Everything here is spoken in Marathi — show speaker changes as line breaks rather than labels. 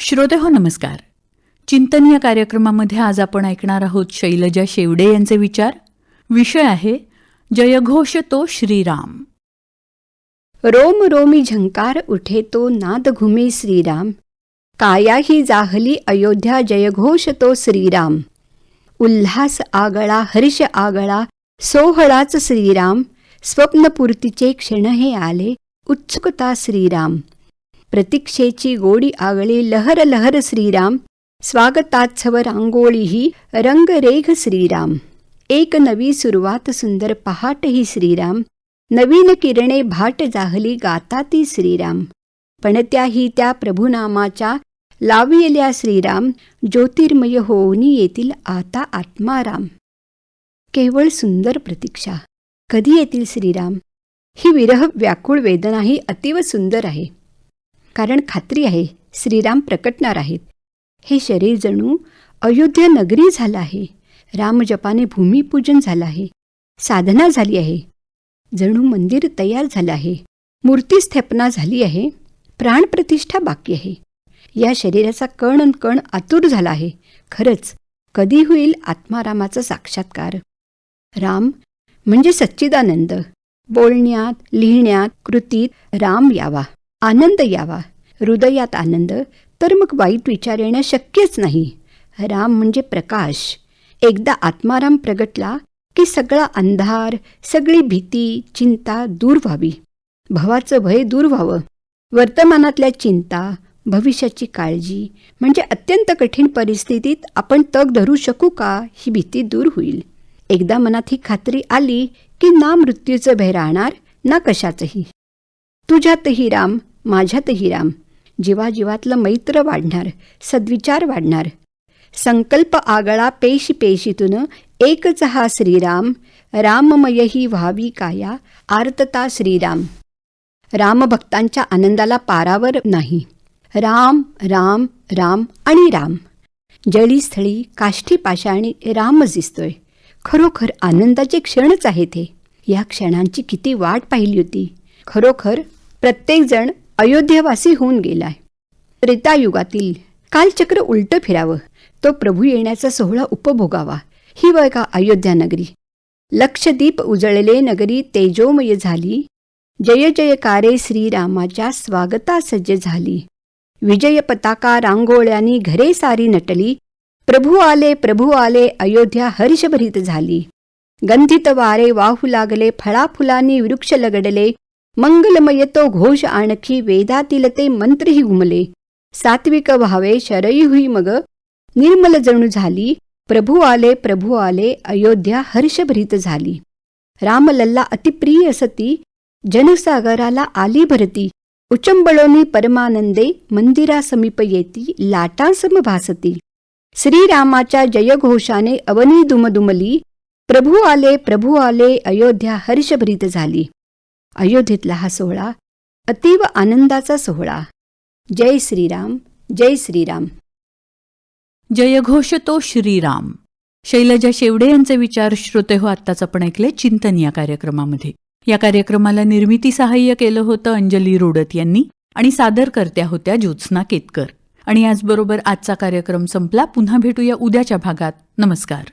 श्रोते हो नमस्कार. चिंतन या कार्यक्रमामध्ये आज आपण ऐकणार आहोत शैलजा शेवडे यांचे विचार. विषय आहे जयघोष तो श्रीराम.
रोम रोमी झंकार उठे तो नाद घुमे श्रीराम. कायाही जाहली अयोध्या जयघोष तो श्रीराम. उल्हास आगळा हर्ष आगळा सोहळाच श्रीराम. स्वप्नपूर्तीचे क्षण हे आले उत्सुकता श्रीराम. प्रतीक्षेची गोडी आगळी लहर लहर श्रीराम स्वागतात्सव रांगोळीही रंगरेघ श्रीराम. एक नवी सुरुवात सुंदर पहाट ही श्रीराम नवीन किरणे भाट जाहली गाता ती श्रीराम. पणत्याही त्या प्रभुनामाच्या लावियल्या श्रीराम ज्योतिर्मय होऊनी येतील आता आत्माराम. केवळ सुंदर प्रतीक्षा कधी येतील श्रीराम? ही विरह व्याकुळ वेदना ही अतीव सुंदर आहे. कारण खात्री आहे श्रीराम प्रकटणार आहेत. हे शरीर जणू अयोध्या नगरी झालं आहे. रामजपाने भूमिपूजन झालं आहे. साधना झाली आहे. जणू मंदिर तयार झालं आहे. मूर्ती स्थापना झाली आहे. प्राणप्रतिष्ठा बाकी आहे. या शरीराचा कण अन कण आतुर झाला आहे. खरंच कधी होईल आत्मारामाचा साक्षात्कार? राम म्हणजे सच्चिदानंद. बोलण्यात लिहिण्यात कृतीत राम यावा. आनंद यावा. हृदयात आनंद तर मग वाईट विचार येणं शक्यच नाही. राम म्हणजे प्रकाश. एकदा आत्माराम प्रगटला की सगळा अंधार सगळी भीती चिंता दूर व्हावी. भवाचं भय दूर व्हावं. वर्तमानातल्या चिंता भविष्याची काळजी म्हणजे अत्यंत कठीण परिस्थितीत आपण तग धरू शकू का ही भीती दूर होईल. एकदा मनात ही खात्री आली की ना मृत्यूचं भय राहणार ना कशाचंही. तुझ्यातही राम माझ्यातही राम. जीवाजीवातलं मैत्र वाढणार सद्विचार वाढणार. संकल्प आगळा पेशी पेशीतून एकच हा श्रीराम. राममयही व्हावी काया आर्तता श्रीराम. रामभक्तांच्या आनंदाला पारावर नाही. राम राम राम आणि राम. जळीस्थळी काष्ठी पाशाणी रामच दिसतोय. खरोखर आनंदाचे क्षणच आहेत हे या क्षणांची किती वाट पाहिली होती. खरोखर प्रत्येकजण अयोध्यावासी होऊन गेलाय. त्रेतायुगातील कालचक्र उलटं फिरावं तो प्रभू येण्याचा सोहळा उपभोगावा ही वय का अयोध्या नगरी. लक्षदीप उजळले नगरी तेजोमय झाली. जय जयकारे श्रीरामाच्या स्वागता सज्ज झाली. विजय पताका रांगोळ्यांनी घरे सारी नटली. प्रभू आले प्रभू आले अयोध्या हर्षभरीत झाली. गंधित वारे वाहू लागले फळाफुलांनी वृक्ष लगडले. मंगलमय तो घोष आणखी वेदातील ते मंत्रही घुमले सात्विक भावे शरयी हुई मग निर्मल जणू झाली प्रभू आले प्रभू आले अयोध्या हर्षभरीत झाली रामलल्ला अतिप्रिय सती जनसागराला आली भरती उचंबळोनी परमानंदे मंदिरासमीप येती लाटांसम भासती श्रीरामाच्या जयघोषाने अवनी दुमदुमली प्रभू आले प्रभू आले अयोध्या हर्षभरीत झाली अयोध्येतला हा सोहळा अतीव आनंदाचा सोहळा. जय श्रीराम जय श्रीराम.
जयघोष तो श्रीराम. शैलजा शेवडे यांचे विचार श्रोते हो आत्ताच आपण ऐकले चिंतन या कार्यक्रमामध्ये. या कार्यक्रमाला निर्मिती सहाय्य केलं होतं अंजली रोडत यांनी आणि सादर करत्या होत्या ज्योत्स्ना केतकर. आणि याचबरोबर आजचा कार्यक्रम संपला. पुन्हा भेटूया उद्याच्या भागात. नमस्कार.